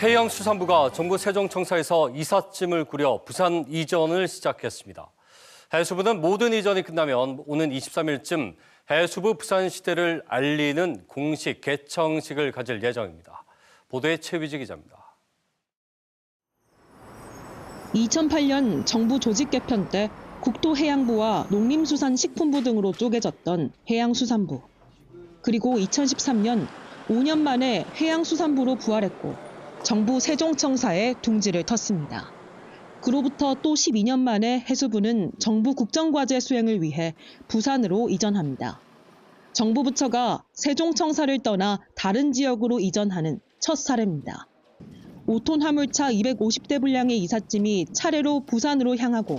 해양수산부가 정부 세종청사에서 이삿짐을 꾸려 부산 이전을 시작했습니다. 해수부는 모든 이전이 끝나면 오는 23일쯤 해수부 부산 시대를 알리는 공식 개청식을 가질 예정입니다. 보도에 최위지 기자입니다. 2008년 정부 조직 개편 때 국토해양부와 농림수산식품부 등으로 쪼개졌던 해양수산부. 그리고 2013년 5년 만에 해양수산부로 부활했고 정부 세종청사에 둥지를 텄습니다. 그로부터 또 12년 만에 해수부는 정부 국정과제 수행을 위해 부산으로 이전합니다. 정부 부처가 세종청사를 떠나 다른 지역으로 이전하는 첫 사례입니다. 5톤 화물차 250대 분량의 이삿짐이 차례로 부산으로 향하고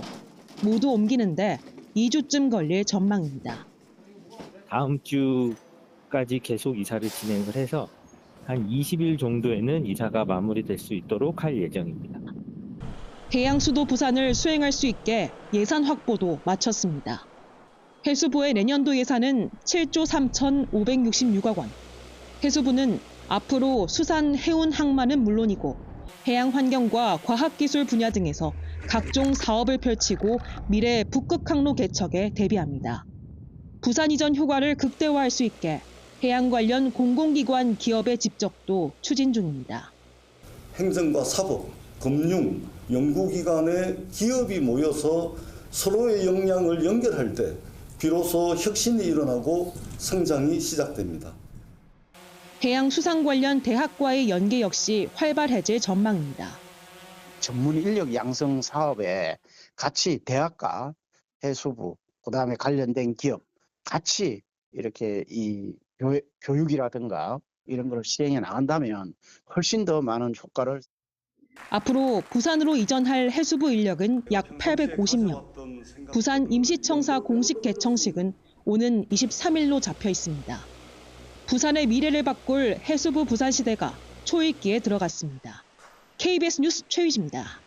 모두 옮기는데 2주쯤 걸릴 전망입니다. 다음 주까지 계속 이사를 진행을 해서 한 20일 정도에는 이사가 마무리될 수 있도록 할 예정입니다. 해양수도 부산을 수행할 수 있게 예산 확보도 마쳤습니다. 해수부의 내년도 예산은 7조 3,566억 원. 해수부는 앞으로 수산 해운 항만은 물론이고 해양 환경과 과학기술 분야 등에서 각종 사업을 펼치고 미래 북극 항로 개척에 대비합니다. 부산 이전 효과를 극대화할 수 있게 해양 관련 공공기관 기업의 집적도 추진 중입니다. 행정과 사법, 금융, 연구기관의 기업이 모여서 서로의 역량을 연결할 때 비로소 혁신이 일어나고 성장이 시작됩니다. 해양 수산 관련 대학과의 연계 역시 활발해질 전망입니다. 전문 인력 양성 사업에 같이 대학과 해수부 그다음에 관련된 기업 같이 이렇게 이 교, 교육이라든가 이런 걸 시행해 나간다면 훨씬 더 많은 효과를 앞으로 부산으로 이전할 해수부 인력은 약 850명. 부산 임시청사 공식 개청식은 오는 23일로 잡혀 있습니다. 부산의 미래를 바꿀 해수부 부산시대가 초읽기에 들어갔습니다. KBS 뉴스 최유지입니다.